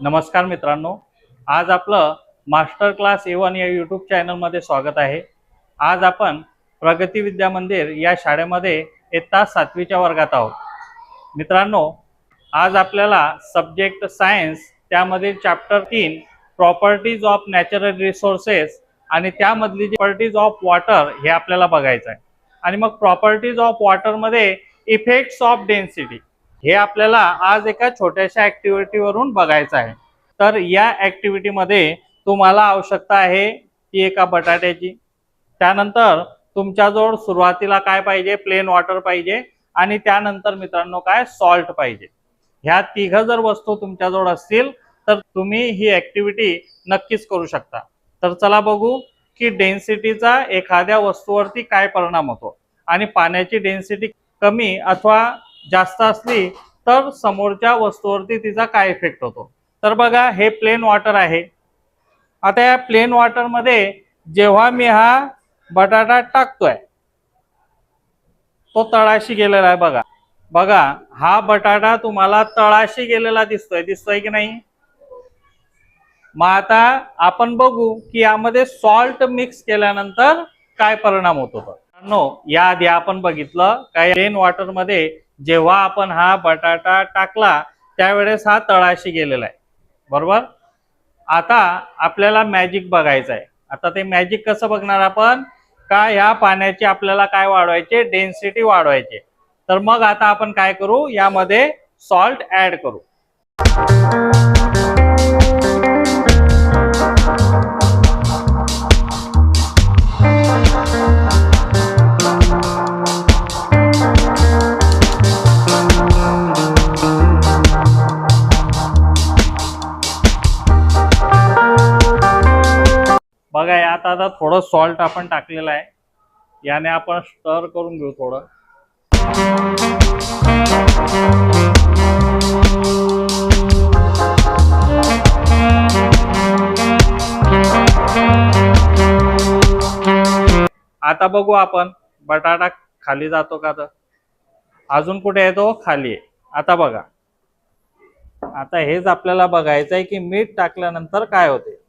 नमस्कार मित्रांनो. आज आपलं मास्टर क्लास ए वन या यूट्यूब चॅनलमध्ये स्वागत आहे. आज आपण प्रगती विद्या मंदिर या शाळेमध्ये इयत्ता सातवीच्या वर्गात आहोत. मित्रांनो आज आपल्याला सब्जेक्ट सायन्स त्यामध्ये चॅप्टर तीन प्रॉपर्टीज ऑफ नॅचरल रिसोर्सेस आणि त्यामधली जी प्रॉपर्टीज ऑफ वॉटर हे आपल्याला बघायचं आहे. आणि मग प्रॉपर्टीज ऑफ वॉटरमध्ये इफेक्ट्स ऑफ डेन्सिटी हे आपल्याला आज एका छोट्याशा ऍक्टिव्हिटीवरून बघायचं आहे. तर या ऍक्टिव्हिटीमध्ये तुम्हाला आवश्यकता आहे ती एका बटाट्याची. त्यानंतर तुमच्याजवळ सुरुवातीला काय पाहिजे? प्लेन वॉटर पाहिजे. आणि त्यानंतर मित्रांनो काय? सॉल्ट पाहिजे. ह्या तिघ जर वस्तू तुमच्याजवळ असतील तर तुम्ही ही ऍक्टिव्हिटी नक्कीच करू शकता. तर चला बघू की डेन्सिटीचा एखाद्या वस्तूवरती काय परिणाम होतो. आणि पाण्याची डेन्सिटी कमी अथवा जास्त असली तर समोरच्या वस्तूवरती तिचा काय इफेक्ट होतो? तर बघा हे प्लेन वॉटर आहे. आता या प्लेन वॉटरमध्ये जेव्हा मी हा बटाटा टाकतोय तो तळाशी गेलेला आहे बघा. बघा हा बटाटा तुम्हाला तळाशी गेलेला दिसतोय. दिसतोय की नाही? मग आता आपण बघू की यामध्ये सॉल्ट मिक्स केल्यानंतर काय परिणाम होतो. तर या याआधी आपण बघितलं काय रेन वॉटरमध्ये जेव्हा आपण हा बटाटा टाकला त्यावेळेस हा तळाशी गेलेला आहे. बरोबर? आता आपल्याला मॅजिक बघायचं आहे. आता ते मॅजिक कसं बघणार आपण? का ह्या पाण्याची आपल्याला काय वाढवायचे? डेन्सिटी वाढवायचे. तर मग आता आपण काय करू? यामध्ये सॉल्ट ऍड करू. बघा यात आता थोडं सॉल्ट आपण टाकलेलं आहे. याने आपण स्टर करून घेऊ थोडं. आता बघू आपण बटाटा खाली जातो का तर? अजून कुठे येतो खाली आहे. आता बघा. आता हेच आपल्याला बघायचं आहे की मीठ टाकल्यानंतर काय होते?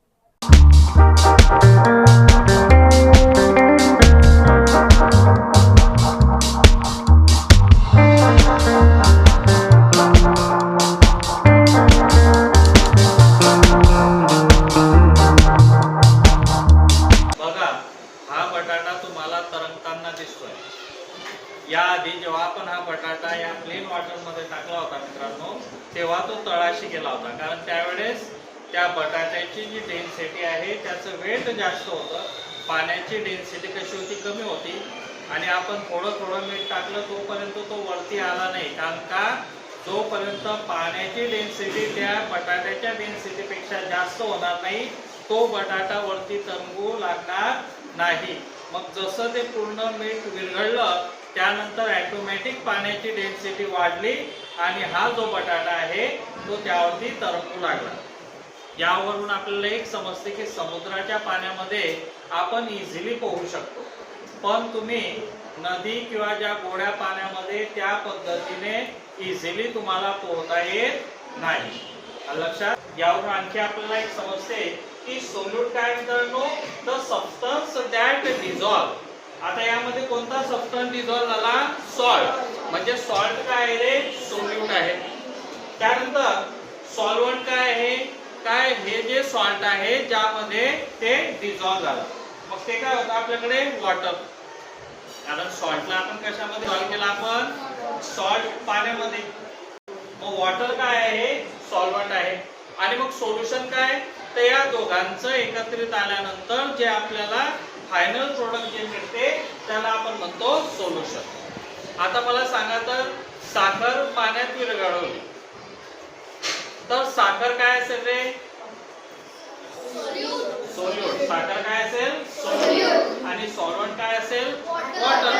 याआधी जेव्हा आपण हा बटाटा या प्लेन वॉटरमध्ये टाकला होता मित्रांनो तेव्हा तो तळाशी गेला होता. कारण त्यावेळेस त्या बटाट्याची जी डेन्सिटी आहे त्याचं वेट जास्त होतं. पाण्याची डेन्सिटी कशी होती कमी होती. आणि आपण थोडं थोडं मीठ टाकलं तोपर्यंत तो वरती आला नाही. कारण का? जोपर्यंत पाण्याची डेन्सिटी त्या बटाट्याच्या डेन्सिटीपेक्षा जास्त होणार नाही तो बटाटा वरती तरंगू लागणार नाही. मग जसं ते पूर्ण मीठ विरघळलं त्यानंतर ॲटोमॅटिक पाण्याची डेन्सिटी वाढली आणि हा जो बटाटा आहे तो त्यावरती तरंगू लागला. यावरून आपल्याला एक समजते की समुद्राच्या पाण्यामध्ये आपण इझिली पोहू शकतो. पण तुम्ही नदी किंवा ज्या गोड्या पाण्यामध्ये त्या पद्धतीने इझिली तुम्हाला पोहता येत नाही. लक्षात? यावरून आणखी आपल्याला एक समजते की सोल्यूट काय मित्रांनो? द सबस्टन्स दॅट डिझॉल्व आता यामध्ये कोणता सबस्टन्स डिझॉल्व झाला? सॉल्ट म्हणजे सॉल्ट काय आहे रे? सोल्यूट आहे. त्यानंतर सॉल्वंट काय आहे? काय हे जे सॉल्ट आहे ज्यामध्ये ते डिझॉल्व झालं. मग ते काय होतं आपल्याकडे? वॉटर कारण सॉल्टला आपण कशामध्ये सॉल्व केला? आपण सॉल्ट पाण्यामध्ये. मग वॉटर काय आहे? सॉल्वंट आहे. आणि मग सोल्युशन काय? तर या दोघांचं एकत्रित आल्यानंतर जे आपल्याला फायनल प्रोडक्ट जे मिळते त्याला आपण म्हणतो सोल्युशन आता मला सांगा तर साखर पाण्यात विरघळवली. तर साखर काय असेल रे? सोल्यूट साखर काय असेल? सोल्यूट आणि सॉल्वंट काय असेल? वॉटर.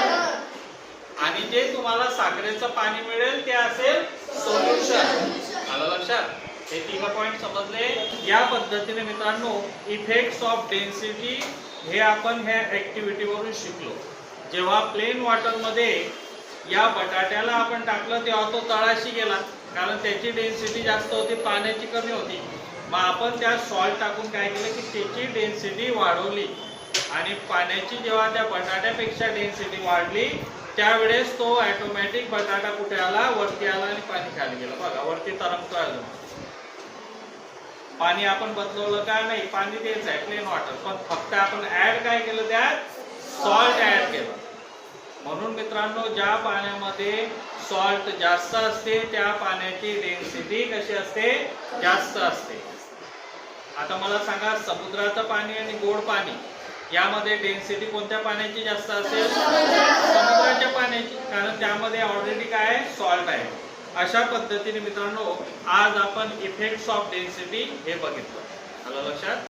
आणि जे तुम्हाला साखरेचं पाणी मिळेल ते असेल सोल्युशन. आलं लक्षात? हे तीन पॉइंट समजले. या पद्धतीने मित्रांनो इफेक्ट्स ऑफ डेन्सिटी हे आपण ह्या ऍक्टिव्हिटी वरून शिकलो. जेव्हा प्लेन वॉटरमध्ये या बटाट्याला आपण टाकलं तेव्हा तो तळाशी गेला. कारण त्याची डेन्सिटी जास्त होती पाण्याची कमी होती. मग आपण त्या सॉल्ट टाकून काय केलं की त्याची डेन्सिटी वाढवली. आणि पाण्याची जेव्हा त्या बटाट्यापेक्षा डेन्सिटी वाढली त्यावेळेस तो ऑटोमॅटिक बटाटा कुठे आला? वरती आला आणि पाणी खाली गेलं. बघा वरती तरंगतो आलं पाणी आपण बदलवलं का नाही? पाणी तेच आहे प्लेन वॉटर पण फक्त आपण ऍड काय केलं त्यात? सॉल्ट ऍड केलं. म्हणून मित्रांनो ज्या पाण्यामध्ये सॉल्ट जास्त असते त्या पाण्याची डेन्सिटी कशी असते? जास्त असते. आता मला सांगा समुद्राचं पाणी आणि गोड पाणी यामध्ये डेन्सिटी कोणत्या पाण्याची जास्त असेल? समुद्राच्या पाण्याची कारण त्यामध्ये ऑलरेडी काय? सॉल्ट आहे. अशा पद्धतीने मित्रांनो आज आपण इफेक्ट्स ऑफ डेन्सिटी हे बघितलं. आलं लक्षात?